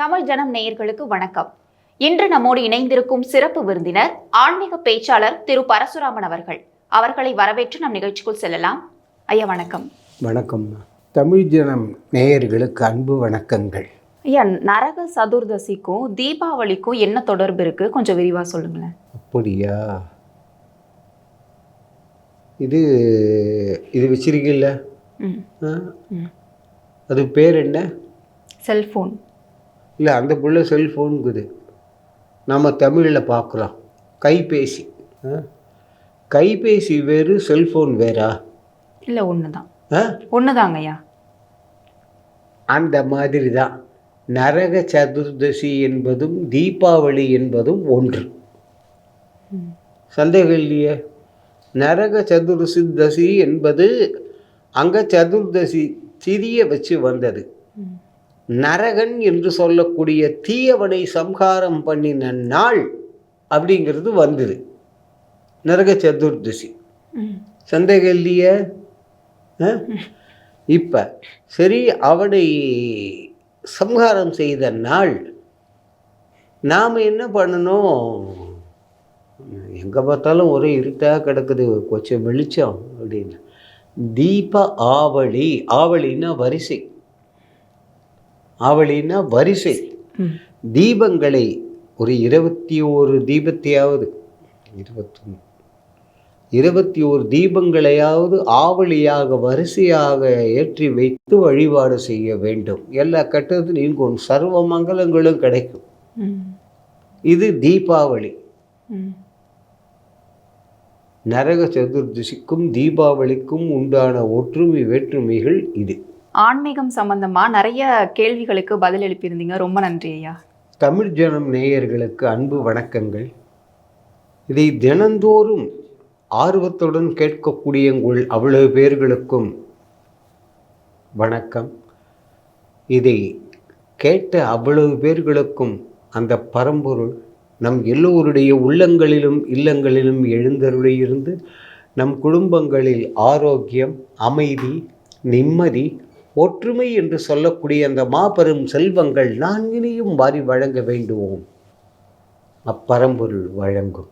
தமிழ் ஜனம் நேயர்களுக்கு வணக்கம். இன்று நம்மோடு இணைந்திருக்கும் சிறப்பு விருந்தினர் ஆன்மீக பேச்சாளர் திரு பரசுராமன் அவர்கள். அவர்களை வரவேற்று நம் நிகழ்ச்சிக்குள் செல்லலாம். ஐயா வணக்கம். வணக்கம். தமிழ் ஜனம் நேயர்களுக்கு அன்பு வணக்கங்கள். ஐயா நரக சதுர்தசிக்கும் தீபாவளிக்கும் என்ன தொடர்பு இருக்கு? கொஞ்சம் விரிவா சொல்லுங்களேன். அப்படியா? இது இது வச்சிருக்கீல்ல. அது பேர் என்ன? செல்போன் இல்லை அந்த புள்ள செல்ஃபோனுக்குது நம்ம தமிழில் பார்க்குறோம் கைபேசி? கைபேசி வேறு செல்ஃபோன் வேறா? இல்லை ஒன்று தான்? ஒன்று ஐயா. அந்த மாதிரி தான் நரக சதுர்தசி என்பதும் தீபாவளி என்பதும் ஒன்று. சந்தேகம் இல்லையே? நரக சதுர்தசி என்பது அங்க சதுர்தசி திரிய வச்சு வந்தது. நரகன் என்று சொல்லக்கூடிய தீயவனை சம்ஹாரம் பண்ணின நாள் அப்படிங்கிறது வந்தது. நரக சதுர்தசி. சந்தேகம் இல்லையே? இப்ப சரி அவனை சம்ஹாரம் செய்த நாள். நாம் என்ன பண்ணணும்? எங்கே பார்த்தாலும் ஒரே இருட்டாக கிடக்குது கொஞ்சம் வெளிச்சம் அப்படின்னு. தீப ஆவளி. ஆவலின்னா வரிசை. ஆவலின்னா வரிசை. தீபங்களை ஒரு இருபத்தி ஓரு தீபத்தையாவது இருபத்தொன்று இருபத்தி ஓரு தீபங்களையாவது ஆவலியாக வரிசையாக ஏற்றி வைத்து வழிபாடு செய்ய வேண்டும் எல்லா கட்டத்திலையும் கொண்டு சர்வ மங்களங்களும் கிடைக்கும். இது தீபாவளி. நரக சதுர்தசிக்கும் தீபாவளிக்கும் உண்டான ஒற்றுமை வேற்றுமைகள் இது ஆன்மீகம் சம்பந்தமாக நிறைய கேள்விகளுக்கு பதில் எழுப்பியிருந்தீங்க. ரொம்ப நன்றி ஐயா. தமிழ் ஜனம் நேயர்களுக்கு அன்பு வணக்கங்கள். இதை தினந்தோறும் ஆர்வத்துடன் கேட்கக்கூடிய உங்கள் அவ்வளவு பேர்களுக்கும் வணக்கம். இதை கேட்ட அவ்வளவு பேர்களுக்கும் அந்த பரம்பொருள் நம் எல்லோருடைய உள்ளங்களிலும் இல்லங்களிலும் எழுந்தருளியிருந்து நம் குடும்பங்களில் ஆரோக்கியம் அமைதி நிம்மதி ஒற்றுமை என்று சொல்லக்கூடிய அந்த மாபெரும் செல்வங்கள் நான்கினையும் வாரி வழங்க வேண்டுவோம். அப்பரம்பொருள் வழங்கும்.